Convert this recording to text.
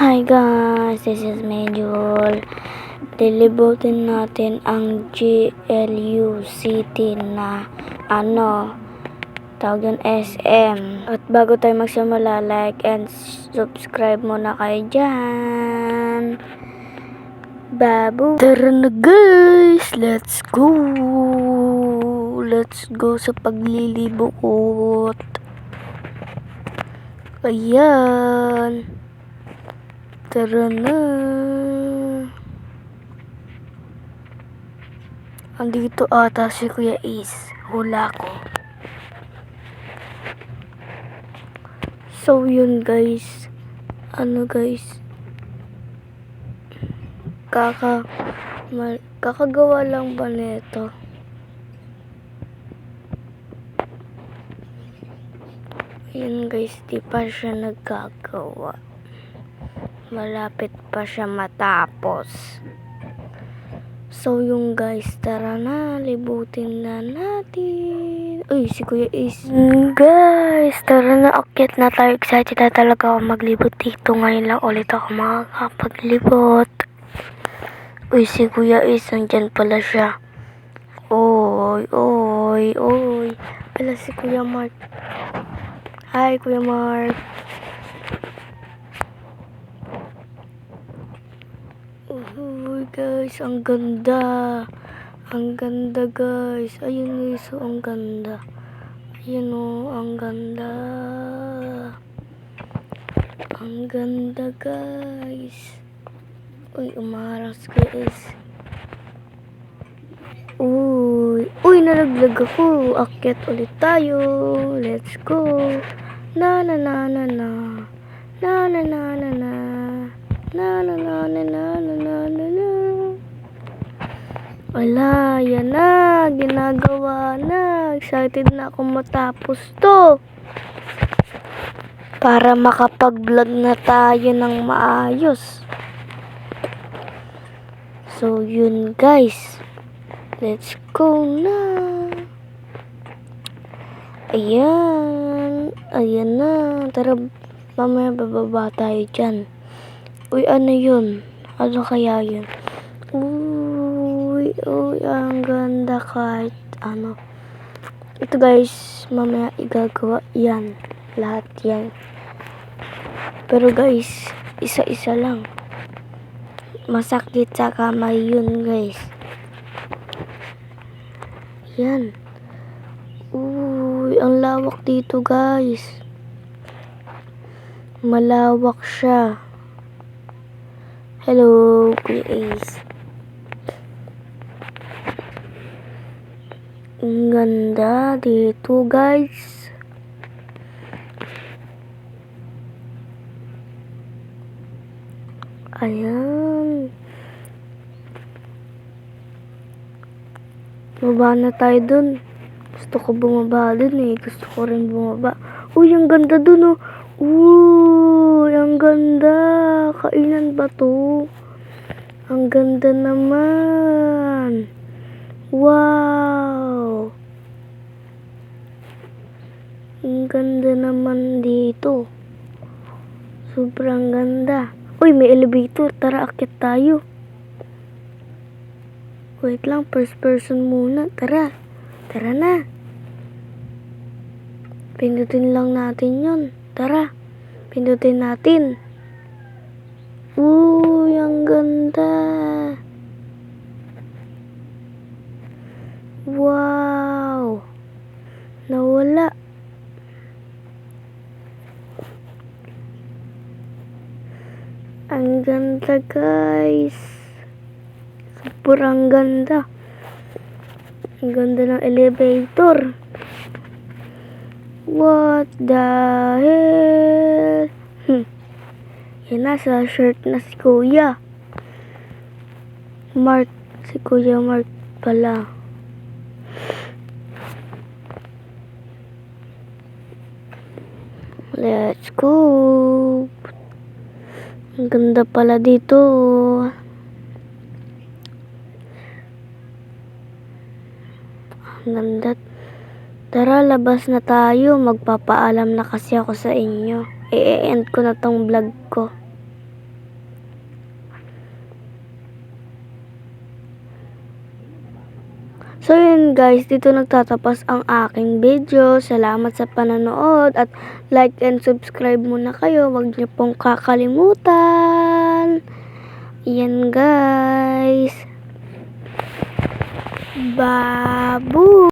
Hi guys, this is Major. Dilibutin natin ang GLU City na ano, tawag yun SM. At bago tayo magsimula, like and subscribe muna kayo dyan. Babu. Tara na guys, let's go. Let's go sa paglilibot. Ayan. Tara na. Andito ata si Kuya Ace. Hula ko. So, yun guys. Ano guys. Kaka... Mal, kakagawa lang ba nito? Yun guys, di pa siya nagkagawa. Malapit pa siya matapos. So yung guys, tara na, libutin na natin. Uy, si Kuya. Mm, Guys, tara na, akyat na tayo. Excited na talaga ako maglibot dito. Ngayon lang ulit ako makakapaglibot. Uy, si Kuya Ace, nandyan pala siya. Oy, oy, oy. Wala si Kuya Mark. Hi, Kuya Mark. Uy, guys, ang ganda. Ang ganda, guys. Ayun, guys, oh, ang ganda. Ayun, oh, ang ganda. Ang ganda, guys. Uy, umaras, guys. Uy, uy, nalaglag ako. Akyat ulit tayo. Let's go. Na na. Na na na na na. Na na na na na na na na na. Wala, yan na. Ginagawa na. Excited na ako matapos to. Para makapag-vlog na tayo ng maayos. So, yun guys. Let's go na. Ayan. Ayan na. Tara, mamaya bababa tayo dyan. Uy, ano yun? Ano kaya yun? Uy, ang ganda kahit ano. Ito guys, mamaya igagawa yan. Lahat yan. Pero guys, isa-isa lang. Masakit sa kamay yun guys. Yan. Uy, ang lawak dito guys. Malawak siya. Hello, Kuya Ace. Ang ganda dito guys. Ayan. Baba na tayo dun. Gusto ko bumaba dun eh. Gusto ko rin bumaba. Uy, ang ganda dun oh. Uy, ang ganda. Kainan ba to? Ang ganda naman. Wow. Ang ganda naman dito. Sobrang ganda. Uy, may elevator. Tara, akit tayo. Wait lang, first person muna. Tara. Tara na. Pindutin lang natin yon. Tara. Pindutin natin. Uy, ang ganda. Wow. Nawala. Ang ganda, guys. Sobrang ganda. Ang ganda ng elevator. What the hell? Hmm. Yan nasa shirt na si Kuya. Mark. Si Kuya Mark pala. ganda pala dito. Ang ganda. Tara, labas na tayo. Magpapaalam na kasi ako sa inyo. I-end ko na tong vlog ko. So, guys, dito nagtatapos ang aking video. Salamat sa panonood at like and subscribe muna kayo. Huwag niyo pong kakalimutan. Yan guys. Babu!